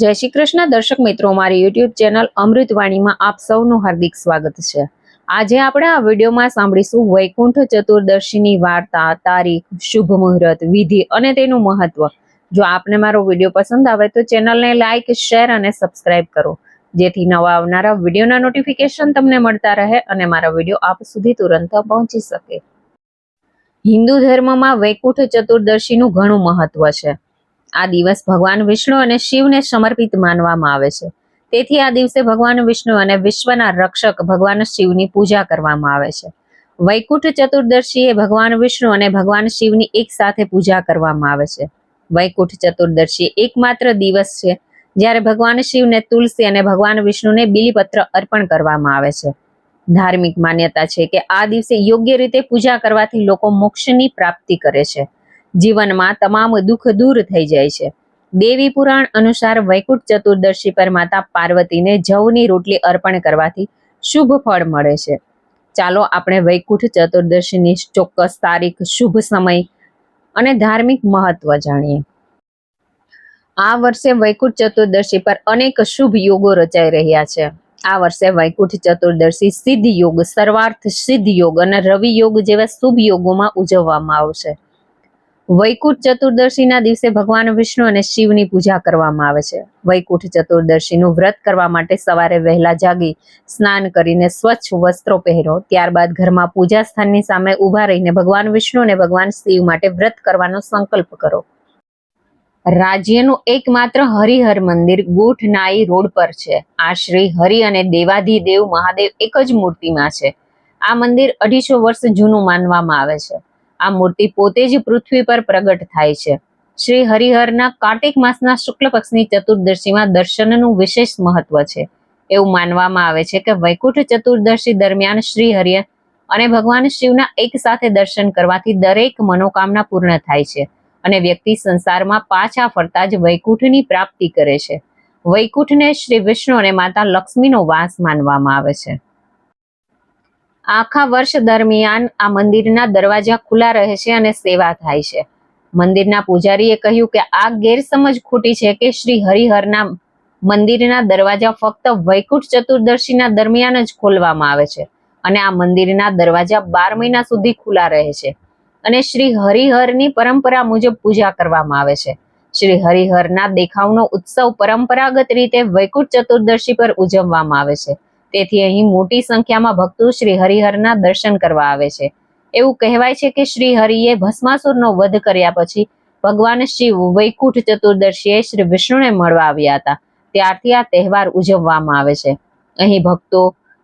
જય શ્રી કૃષ્ણ. દર્શક મિત્રો, મારી યુટ્યુબ ચેનલ અમૃતવાણીમાં આપ સૌનું હાર્દિક સ્વાગત છે. આજે આપણે આ વિડીયોમાં સાંભળીશું વૈકુંઠ ચતુર્દશીની વાર્તા, તારીખ, શુભ મુહૂર્ત, વિધિ અને તેનું મહત્વ. જો આપને મારો વીડિયો પસંદ આવે તો ચેનલને લાઇક શેર અને સબસ્ક્રાઇબ કરો. જેથી નવા આવનારા વિડીયોના નોટિફિકેશન તમને મળતા રહે અને મારા વીડિયો આપ સુધી તુરંત પહોંચી શકે. હિન્દુ ધર્મમાં વૈકુંઠ ચતુર્દશીનું ઘણું મહત્વ છે. આ દિવસ ભગવાન વિષ્ણુ અને શિવને સમર્પિત માનવામાં આવે છે. તેથી આ દિવસે ભગવાન વિષ્ણુ અને વિશ્વના રક્ષક ભગવાન શિવની પૂજા કરવામાં આવે છે. વૈકુંઠ ચતુર્દશી એ ભગવાન વિષ્ણુ અને ભગવાન શિવની એક સાથે પૂજા કરવામાં આવે છે. વૈકુંઠ ચતુર્દશી એકમાત્ર દિવસ છે, જ્યારે ભગવાન શિવને તુલસી અને ભગવાન વિષ્ણુને બિલીપત્ર અર્પણ કરવામાં આવે છે. ધાર્મિક માન્યતા છે કે આ દિવસે યોગ્ય રીતે પૂજા કરવાથી લોકો મોક્ષની પ્રાપ્તિ કરે છે. જીવનમાં તમામ દુઃખ દૂર થઈ જાય છે. દેવી પુરાણ અનુસાર વૈકુંઠ ચતુર્દશી પર માતા પાર્વતીને જવની રોટલી અર્પણ કરવાથી શુભ ફળ મળે છે. ચાલો આપણે વૈકુંઠ ચતુર્દશીની ચોક્કસ તારીખ, શુભ સમય અને ધાર્મિક મહત્વ જાણીએ. આ વર્ષે વૈકુંઠ ચતુર્દશી પર અનેક શુભ યોગો રચાઈ રહ્યા છે. આ વર્ષે વૈકુંઠ ચતુર્દશી સિદ્ધ યોગ, સર્વાર્થ સિદ્ધ યોગ અને રવિ યોગ જેવા શુભ યોગોમાં ઉજવવામાં આવશે. વૈકુંઠ ચતુર્દશીના દિવસે ભગવાન વિષ્ણુ અને શિવની પૂજા કરવામાં આવે છે. વૈકુંઠ ચતુર્દશીનું વ્રત કરવા માટે સવારે વહેલા જાગી, સ્નાન કરીને સ્વચ્છ વસ્ત્રો પહેરો. ત્યારબાદ ઘરમાં પૂજા સ્થાનની સામે ઊભા રહીને ભગવાન વિષ્ણુ અને ભગવાન શિવ માટે વ્રત કરવાનો સંકલ્પ કરો. રાજ્યનું એકમાત્ર હરિહર મંદિર ગોઠનાઈ રોડ પર છે. આ શ્રી હરિ અને દેવાધિદેવ મહાદેવ એક જ મૂર્તિમાં છે. આ મંદિર અઢીસો વર્ષ જૂનું માનવામાં આવે છે. આ મૂર્તિ પોતે જ પૃથ્વી પર પ્રગટ થાય છે. શ્રી હરિહરના કાર્તિક માસના શુક્લ પક્ષની ચતુર્દશીમાં દર્શનનું વિશેષ મહત્વ છે. એવું માનવામાં આવે છે કે વૈકુંઠ ચતુર્દશી દરમિયાન શ્રી હરિ અને ભગવાન શિવના એક સાથે દર્શન કરવાથી દરેક મનોકામના પૂર્ણ થાય છે અને વ્યક્તિ સંસારમાં પાછા ફરતા જ વૈકુંઠની પ્રાપ્તિ કરે છે. વૈકુંઠને શ્રી વિષ્ણુ અને માતા લક્ષ્મીનો વાસ માનવામાં આવે છે. આખા વર્ષ દરમિયાન આ મંદિરના દરવાજા ખુલ્લા રહે છે અને સેવા થાય છે. મંદિરના પૂજારીએ કહ્યું કે આ ગેરસમજ ખોટી છે કે શ્રી હરિહરના મંદિરના દરવાજા ફક્ત વૈકુંઠ ચતુર્દશીના દરમિયાન જ ખોલવામાં આવે છે અને આ મંદિરના દરવાજા બાર મહિના સુધી ખુલ્લા રહે છે અને શ્રી હરિહરની પરંપરા મુજબ પૂજા કરવામાં આવે છે. શ્રી હરિહરના દેખાવનો ઉત્સવ પરંપરાગત રીતે વૈકુંઠ ચતુર્દશી પર ઉજવવામાં આવે છે. તેથી અહીં મોટી સંખ્યામાં ભક્તો શ્રી હરિહરના દર્શન કરવા આવે છે. એવું કહેવાય છે કે શ્રી હરિએ ભસ્માસુરનો વધ કર્યા પછી ભગવાન શિવ વૈકુંઠ ચતુર્દશીએ શ્રી વિષ્ણુને મળવા આવ્યા હતા. ત્યારથી આ તહેવાર ઉજવવામાં આવે છે. અહીં ભક્તો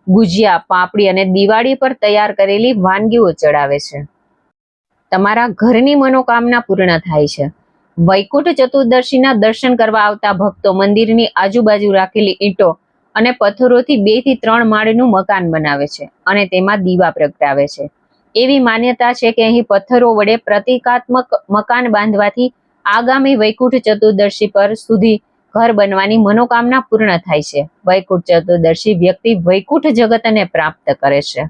ગુજિયા, પાપડી અને દિવાળી પર તૈયાર કરેલી વાનગીઓ ચડાવે છે. તમારા ઘરની મનોકામના પૂર્ણ થાય છે. વૈકુંઠ ચતુર્દશીના દર્શન કરવા આવતા ભક્તો મંદિરની આજુબાજુ રાખેલી ઈંટો અને પથ્થરોથી બેથી ત્રણ માળનું મકાન બનાવે છે અને તેમાં દીવા પ્રગટાવે છે. એવી માન્યતા છે કે અહીં પથ્થરો વડે પ્રતિકાત્મક મકાન બાંધવાથી આગામી વૈકુંઠ ચતુર્દશી પર સુધી ઘર બનવાની મનોકામના પૂર્ણ થાય છે. વૈકુંઠ ચતુર્દશી વ્યક્તિ વૈકુંઠ જગતને પ્રાપ્ત કરે છે.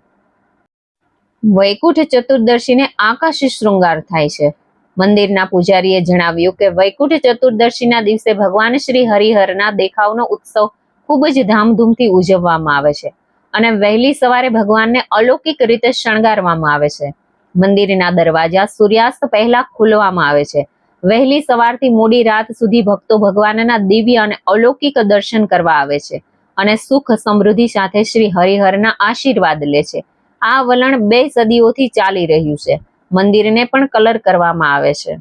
વૈકુંઠ ચતુર્દશીને આકાશી શૃંગાર થાય છે. મંદિરના પૂજારીએ જણાવ્યું કે વૈકુંઠ ચતુર્દશીના દિવસે ભગવાન શ્રી હરિહરના દેખાવનો ઉત્સવ ખૂબ જ ધામધૂમથી ઉજવવામાં આવે છે. અને વહેલી સવારે ભગવાનને અલૌકિક રીતે શણગારવામાં આવે છે. મંદિરના દરવાજા સૂર્યાસ્ત પહેલા ખોલવામાં આવે છે. વહેલી સવારથી મોડી રાત સુધી ભક્તો ભગવાનના દિવ્ય અને અલૌકિક દર્શન કરવા આવે છે અને સુખ સમૃદ્ધિ સાથે શ્રી હરિહરના આશીર્વાદ લે છે. આ વલણ બે સદીઓથી ચાલી રહ્યું છે. મંદિરને પણ કલર કરવામાં આવે છે.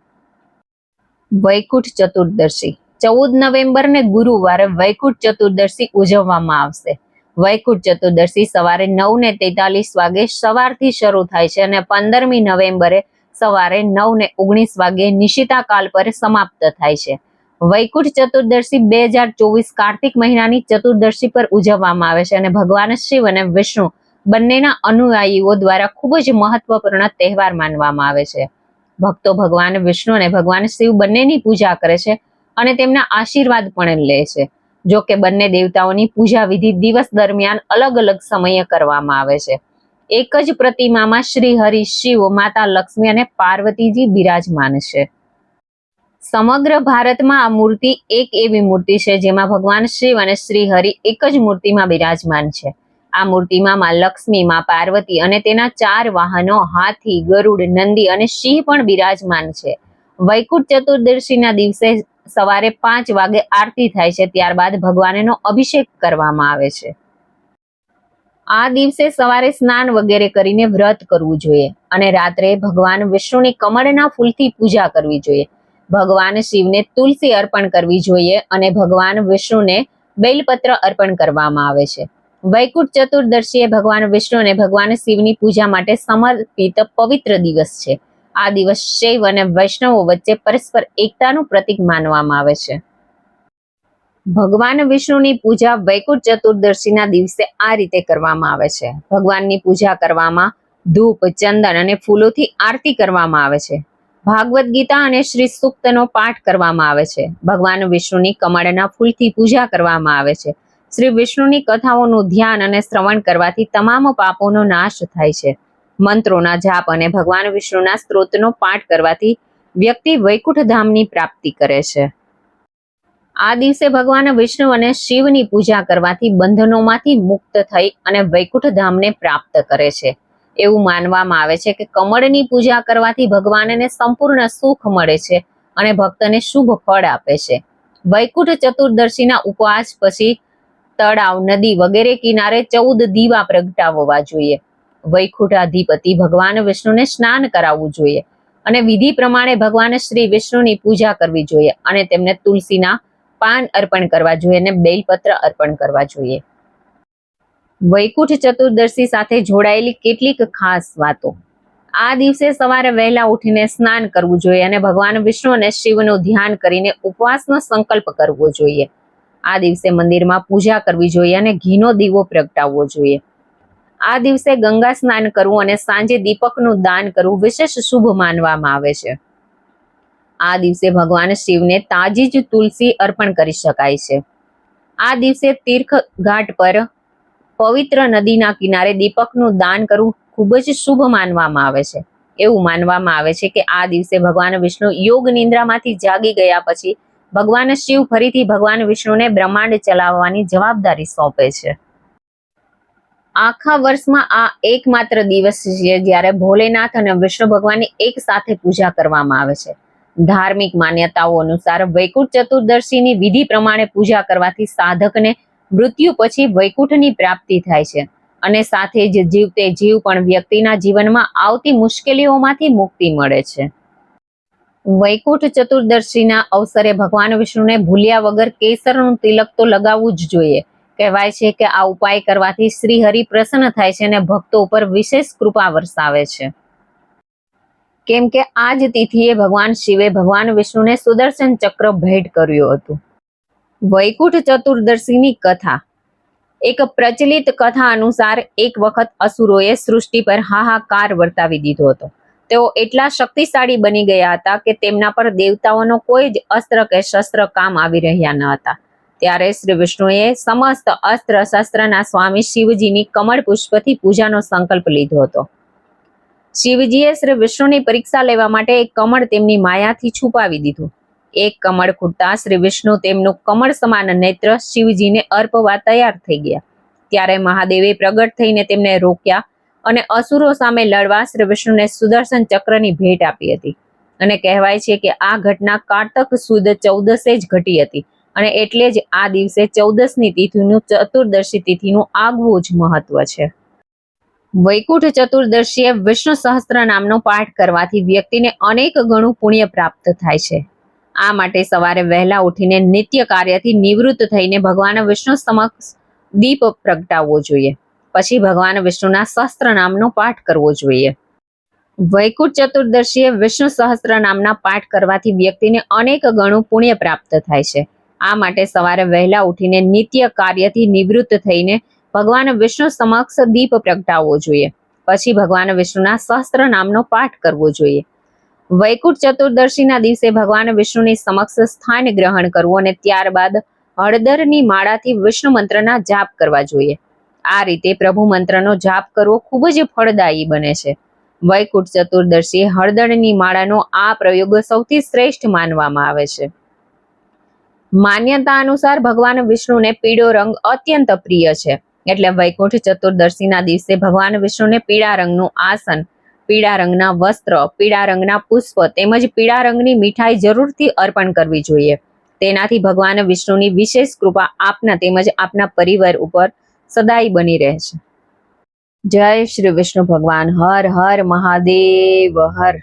વૈકુંઠ ચતુર્દશી. ચૌદ નવેમ્બરને ગુરુવારે વૈકુંઠ ચતુર્દશી ઉજવવામાં આવશે. વૈકુંઠ ચતુર્દશી સવારે નવ ને તેતાલીસ વાગે સવારથી શરૂ થાય છે અને પંદરમી નવેમ્બરે સવારે નવ ને ઓગણીસ વાગે નિશિતા કાલ પર સમાપ્ત થાય છે. વૈકુંઠ ચતુર્દશી બે હજાર ચોવીસ કાર્તિક મહિનાની ચતુર્દશી પર ઉજવવામાં આવે છે અને ભગવાન શિવ અને વિષ્ણુ બંનેના અનુયાયીઓ દ્વારા ખૂબ જ મહત્વપૂર્ણ તહેવાર માનવામાં આવે છે. ભક્તો ભગવાન વિષ્ણુ અને ભગવાન શિવ બંનેની પૂજા કરે છે અને તેમના આશીર્વાદ પણ લે છે. જો કે બંને દેવતાઓની પૂજા વિધિ દિવસ દરમિયાન અલગ અલગ સમયે કરવામાં આવે છે. એક જ પ્રતિમામાં શ્રી હરિ શિવ, માતા લક્ષ્મી અને પાર્વતીજી બિરાજમાન છે. સમગ્ર ભારતમાં આ મૂર્તિ એક એવી મૂર્તિ છે જેમાં ભગવાન શિવ અને શ્રી હરિ એક જ મૂર્તિમાં બિરાજમાન છે. આ મૂર્તિમાં માં લક્ષ્મી, માં પાર્વતી અને તેના ચાર વાહનો, હાથી, ગરુડ, નંદી અને સિંહ પણ બિરાજમાન છે. વૈકુંઠ ચતુર્દશીના દિવસે સવારે પાંચ વાગે આરતી થાય છે, ત્યારબાદ ભગવાનનો અભિષેક કરવામાં આવે છે. આ દિવસે સવારે સ્નાન વગેરે કરીને વ્રત કરવું જોઈએ અને રાત્રે ભગવાન વિષ્ણુની કમળના ફૂલથી પૂજા કરવી જોઈએ. ભગવાન શિવને તુલસી અર્પણ કરવી જોઈએ અને ભગવાન વિષ્ણુને બેલપત્ર અર્પણ કરવામાં આવે છે. વૈકુંઠ ચતુર્દશીએ ભગવાન વિષ્ણુને ભગવાન શિવની પૂજા માટે સમર્પિત પવિત્ર દિવસ છે. આ દિવસ શૈવ અને વૈષ્ણવો વચ્ચે પરસ્પર એકતાનું પ્રતીક માનવામાં આવે છે. ભગવાન વિષ્ણુની પૂજા વૈકુંઠ ચતુર્દશીના દિવસે આ રીતે કરવામાં આવે છે. ભગવાનની પૂજા કરવામાં ધૂપ, ચંદન અને ફૂલોથી આરતી કરવામાં આવે છે. ભાગવત ગીતા અને શ્રી સૂક્તનો પાઠ કરવામાં આવે છે. ભગવાન વિષ્ણુની કમળના ફૂલથી પૂજા કરવામાં આવે છે. શ્રી વિષ્ણુની કથાઓનું ધ્યાન અને શ્રવણ કરવાથી તમામ પાપોનો નાશ થાય છે. મંત્રોના જાપ અને ભગવાન વિષ્ણુના સ્ત્રોતનો પાઠ કરવાથી વ્યક્તિ વૈકુંઠ ધામની પ્રાપ્તિ કરે છે. આ દિવસે ભગવાન વિષ્ણુ અને શિવની પૂજા કરવાથી બંધનોમાંથી મુક્ત થઈ અને વૈકુંઠ ધામને પ્રાપ્ત કરે છે. એવું માનવામાં આવે છે કે કમળની પૂજા કરવાથી ભગવાનને સંપૂર્ણ સુખ મળે છે અને ભક્તને શુભ ફળ આપે છે. વૈકુંઠ ચતુર્દશીના ઉપવાસ પછી તળાવ, નદી વગેરે કિનારે ચૌદ દીવા પ્રગટાવવા જોઈએ. વૈકુંઠાધિપતિ ભગવાન વિષ્ણુને સ્નાન કરાવવું જોઈએ અને વિધિ પ્રમાણે ભગવાન શ્રી વિષ્ણુની પૂજા કરવી જોઈએ અને તેમને તુલસીના પાન અર્પણ કરવા જોઈએ અને બેલપત્ર અર્પણ કરવા જોઈએ. વૈકુંઠ ચતુર્દશી સાથે જોડાયેલી કેટલીક ખાસ વાતો. આ દિવસે સવારે વહેલા ઉઠીને સ્નાન કરવું જોઈએ અને ભગવાન વિષ્ણુ અને શિવનું ધ્યાન કરીને ઉપવાસનો સંકલ્પ કરવો જોઈએ. આ દિવસે મંદિરમાં પૂજા કરવી જોઈએ અને ઘીનો દીવો પ્રગટાવવો જોઈએ. આ દિવસે ગંગા સ્નાન કરવું અને સાંજે દીપકનું દાન કરવું વિશેષ શુભ માનવામાં આવે છે. આ દિવસે ભગવાન શિવને તાજી જ તુલસી અર્પણ કરી શકાય છે. આ દિવસે તીર્થ ઘાટ પર પવિત્ર નદીના કિનારે દીપકનું દાન કરવું ખૂબ જ શુભ માનવામાં આવે છે. એવું માનવામાં આવે છે કે આ દિવસે ભગવાન વિષ્ણુ યોગ નિંદ્રામાંથી જાગી ગયા પછી ભગવાન શિવ ફરીથી ભગવાન વિષ્ણુને બ્રહ્માંડ ચલાવવાની જવાબદારી સોંપે છે. આખા વર્ષમાં આ એકમાત્ર દિવસ છે જ્યારે ભોલેનાથ અને વિષ્ણુ ભગવાનની એક સાથે પૂજા કરવામાં આવે છે. ધાર્મિક માન્યતાઓ અનુસાર વૈકુંઠ ચતુર્દશીની વિધિ પ્રમાણે પૂજા કરવાથી સાધકને મૃત્યુ પછી વૈકુંઠની પ્રાપ્તિ થાય છે અને સાથે જ જીવતે જીવ પણ વ્યક્તિના જીવનમાં આવતી મુશ્કેલીઓમાંથી મુક્તિ મળે છે. વૈકુંઠ ચતુર્દશીના અવસરે ભગવાન વિષ્ણુને ભૂલ્યા વગર કેસરનું તિલક તો લગાવવું જ જોઈએ. કહેવાય છે કે આ ઉપાય કરવાથી શ્રી હરિ પ્રસન્ન થાય છે અને ભક્તો ઉપર વિશેષ કૃપા વરસાવે છે. કેમ કે આ જ તિથિએ ભગવાન શિવે ભગવાન વિષ્ણુને સુદર્શન ચક્ર ભેટ કર્યું હતું. વૈકુંઠ ચતુર્દશીની કથા. એક પ્રચલિત કથા અનુસાર એક વખત અસુરોએ સૃષ્ટિ પર હાહાકાર વર્તાવી દીધો હતો. તેઓ એટલા શક્તિશાળી બની ગયા હતા કે તેમના પર દેવતાઓનો કોઈ જ અસ્ત્ર કે શસ્ત્ર કામ આવી રહ્યા ન હતા. ત્યારે શ્રી વિષ્ણુએ સમસ્ત અસ્ત્ર શસ્ત્રના સ્વામી શિવજીની કમળ પુષ્પથી પૂજાનો સંકલ્પ લીધો હતો. શિવજીએ શ્રી વિષ્ણુની પરીક્ષા લેવા માટે એક કમળ તેમની માયાથી છુપાવી દીધું. એક કમળ ખૂટતા શ્રી વિષ્ણુ તેમનું કમળ સમાન નેત્ર શિવજીને અર્પવા તૈયાર થઈ ગયા. ત્યારે મહાદેવે પ્રગટ થઈને તેમને રોક્યા અને અસુરો સામે લડવા શ્રી વિષ્ણુને સુદર્શન ચક્રની ભેટ આપી હતી. અને કહેવાય છે કે આ ઘટના કારતક સુદ ચૌદસે જ ઘટી હતી. અને એટલે જ આ દિવસે ચૌદસની તિથિનું ચતુર્દશી તિથિનું આગવું જ મહત્વ છે. વૈકુંઠ ચતુર્દશીએ વિષ્ણુ સહસ્ત્ર નામનો પાઠ કરવાથી વ્યક્તિને અનેક ગણું પુણ્ય પ્રાપ્ત થાય છે. આ માટે સવારે વહેલા ઉઠીને નિત્ય કાર્યથી નિવૃત્ત થઈને ભગવાન વિષ્ણુ સમક્ષ દીપ પ્રગટાવવો જોઈએ. પછી ભગવાન વિષ્ણુના સહસ્ત્ર નામનો પાઠ કરવો જોઈએ. વૈકુંઠ ચતુર્દશીએ વિષ્ણુ સહસ્ત્ર નામના પાઠ કરવાથી વ્યક્તિને અનેક ગણું પુણ્ય પ્રાપ્ત થાય છે. આ માટે સવારે વહેલા ઉઠીને નિત્ય કાર્યથી નિવૃત્ત થઈને ભગવાન વિષ્ણુ સમક્ષ દીપ પ્રગટાવવો જોઈએ. પછી ભગવાન વિષ્ણુના સહસ્ત્ર નામનો પાઠ કરવો જોઈએ. વૈકુંઠ ચતુર્દશીના દિવસે ભગવાન વિષ્ણુની સમક્ષ સ્થાન ગ્રહણ કરવું અને ત્યારબાદ હળદરની માળાથી વિષ્ણુ મંત્રના જાપ કરવા જોઈએ. આ રીતે પ્રભુ મંત્રનો જાપ કરવો ખૂબ જ ફળદાયી બને છે. વૈકુંઠ ચતુર્દશી હળદરની માળાનો આ પ્રયોગ સૌથી શ્રેષ્ઠ માનવામાં આવે છે. માન્યતા અનુસાર ભગવાન વિષ્ણુને પીળો રંગ અત્યંત પ્રિય છે. એટલે વૈકુંઠ ચતુર્દશીના દિવસે ભગવાન વિષ્ણુને પીળા રંગનું આસન, પીળા રંગના વસ્ત્ર, પીળા રંગના પુષ્પ તેમજ પીળા રંગની મીઠાઈ જરૂરથી અર્પણ કરવી જોઈએ. તેનાથી ભગવાન વિષ્ણુની વિશેષ કૃપા આપના તેમજ આપના પરિવાર ઉપર સદાય બની રહેશે જય શ્રી વિષ્ણુ ભગવાન. હર હર મહાદેવ. હર.